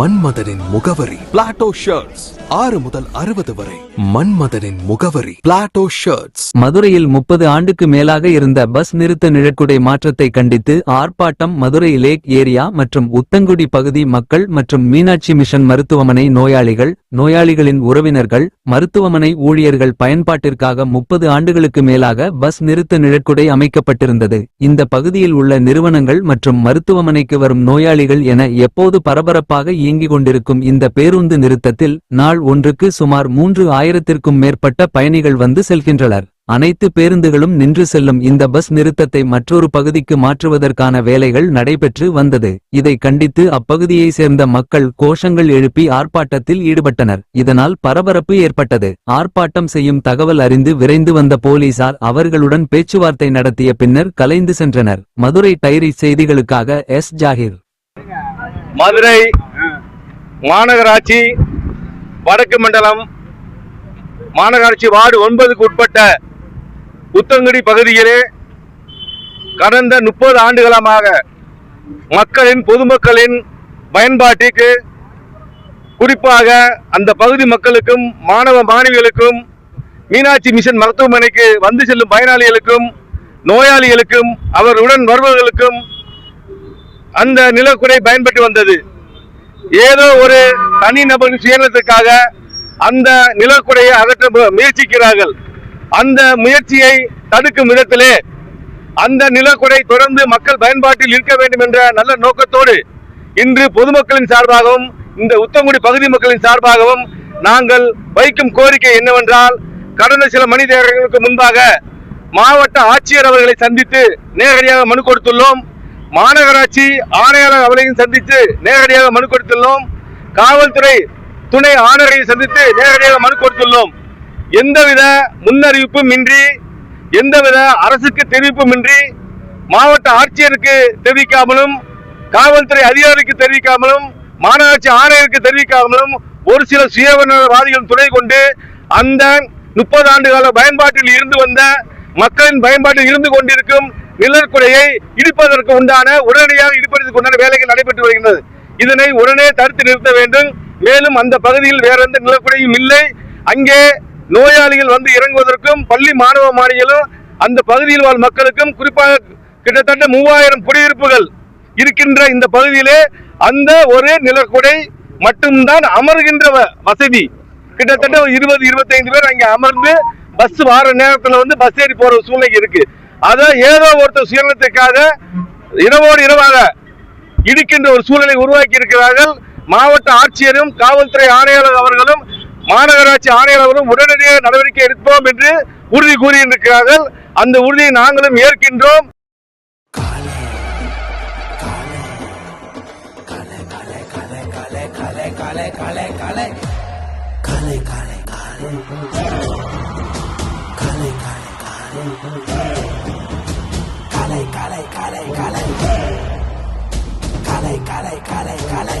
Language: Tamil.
மன்மதனின் முகவரி. பிளாட்டோ ஷர்ட்ஸ் ஆறு முதல் அறுபது வரை. மன்மதனின் முகவரி. பிளாட்டோ ஷர்ட்ஸ் மதுரையில் முப்பது ஆண்டுக்கு மேலாக இருந்த பஸ் நிறுத்த நிழற்குடை மாற்றத்தை கண்டித்து ஆர்ப்பாட்டம் மதுரை லேக் ஏரியா மற்றும் உத்தங்குடி பகுதி மக்கள் மற்றும் மீனாட்சி மிஷன் மருத்துவமனை நோயாளிகள் நோயாளிகளின் உறவினர்கள் மருத்துவமனை ஊழியர்கள் பயன்பாட்டிற்காக முப்பது ஆண்டுகளுக்கு மேலாக பஸ் நிறுத்த நிழற்குடை அமைக்கப்பட்டிருந்தது. இந்த பகுதியில் உள்ள நிறுவனங்கள் மற்றும் மருத்துவமனைக்கு வரும் நோயாளிகள் என எப்போது பரபரப்பாக இயங்கிக் கொண்டிருக்கும் இந்த பேருந்து நிறுத்தத்தில் நாள் ஒன்றுக்கு சுமார் மூன்று ஆயிரத்திற்கும் மேற்பட்ட பயணிகள் வந்து செல்கின்றனர். அனைத்து பேருந்துகளும் நின்று செல்லும் இந்த பஸ் நிறுத்தத்தை மற்றொரு பகுதிக்கு மாற்றுவதற்கான வேலைகள் நடைபெற்று வந்தது. இதை கண்டித்து அப்பகுதியை சேர்ந்த மக்கள் கோஷங்கள் எழுப்பி ஆர்ப்பாட்டத்தில் ஈடுபட்டனர். இதனால் பரபரப்பு ஏற்பட்டது. ஆர்ப்பாட்டம் செய்யும் தகவல் அறிந்து விரைந்து வந்த போலீசார் அவர்களுடன் பேச்சுவார்த்தை நடத்திய பின்னர் கலைந்து சென்றனர். மதுரை டைரி செய்திகளுக்காக எஸ். ஜாகிர். மதுரை மாநகராட்சி வடக்கு மண்டலம் மாநகராட்சி வார்டு ஒன்பதுக்கு உட்பட்ட புத்தங்குடி பகுதியிலே கடந்த முப்பது ஆண்டுகளமாக மக்களின் பொதுமக்களின் பயன்பாட்டிற்கு குறிப்பாக அந்த பகுதி மக்களுக்கும் மாணவ மாணவிகளுக்கும் மீனாட்சி மிஷன் மருத்துவமனைக்கு வந்து செல்லும் பயனாளிகளுக்கும் நோயாளிகளுக்கும் அவருடன் வருபவர்களுக்கும் அந்த நிலக்குறை பயன்பட்டு வந்தது. ஏதோ ஒரு தனிநபர் சுயநலத்திற்காக அந்த நிலக்குறையை அகற்ற முயற்சிக்கிறார்கள். அந்த முயற்சியை தடுக்கும் விதத்திலே அந்த நிலக்குறை தொடர்ந்து மக்கள் பயன்பாட்டில் இருக்க வேண்டும் என்ற நல்ல நோக்கத்தோடு இன்று பொதுமக்களின் சார்பாகவும் இந்த உத்தங்குடி பகுதி மக்களின் சார்பாகவும் நாங்கள் வைக்கும் கோரிக்கை என்னவென்றால் கடந்த சில மணி நேரங்களுக்கு முன்பாக மாவட்ட ஆட்சியர் அவர்களை சந்தித்து நேரடியாக மனு கொடுத்துள்ளோம். மாநகராட்சி ஆணையாளர் அவரையும் சந்தித்து நேரடியாக மனு கொடுத்துள்ளோம். காவல்துறை துணை ஆணையரை சந்தித்து நேரடியாக மனு கொடுத்துள்ளோம். எந்தவித முன்னறிவிப்பும் இன்றி எந்தவித அரசுக்கு தெரிவிப்புமின்றி மாவட்ட ஆட்சியருக்கு தெரிவிக்காமலும் காவல்துறை அதிகாரிக்கு தெரிவிக்காமலும் மாநகராட்சி ஆணையருக்கு தெரிவிக்காமலும் ஒரு சில சுயநலவாதிகள் துணை கொண்டு அந்த முப்பது ஆண்டு கால பயன்பாட்டில் இருந்து வந்த மக்களின் பயன்பாட்டில் இருந்து கொண்டிருக்கும் நிழற்குறையை இடிப்பதற்கு உண்டான உடனடியாக இடிப்பதற்கு உண்டான வேலைகள் நடைபெற்று வருகின்றது. இதனை உடனே தடுத்து நிறுத்த வேண்டும். மேலும் அந்த பகுதியில் வேற எந்த நிலக்குறையும் இல்லை. அங்கே நோயாளிகள் வந்து இறங்குவதற்கும் பள்ளி மாணவ மாணவிகளும் அந்த பகுதியில் வாழ் மக்களுக்கும் குறிப்பாக கிட்டத்தட்ட மூவாயிரம் குடியிருப்புகள் இருக்கின்ற இந்த பகுதியிலே அந்த ஒரு நிலக்குடை மட்டும்தான் அமர்கின்ற வசதி. கிட்டத்தட்ட இருபது இருபத்தைந்து பேர் அங்கே அமர்ந்து பஸ் வார நேரத்தில் வந்து பஸ் ஏறி போற சூழ்நிலை இருக்கு. அதான் ஏதோ ஒருத்தர் சுயநலத்துக்காக இரவோடு இரவாக இடிக்கின்ற ஒரு சூழலை உருவாக்கி இருக்கிறார்கள் மாவட்ட ஆட்சியரும் காவல்துறை ஆணையாளர் அவர்களும் மாநகராட்சி ஆணையாளர்களும் உடனடியாக நடவடிக்கை எடுப்போம் என்று உறுதி கூறியிருக்கிறார்கள் அந்த உறுதியை நாங்களும் ஏற்கின்றோம் கலை கலை கலை கலை கலை கலை கலை கலை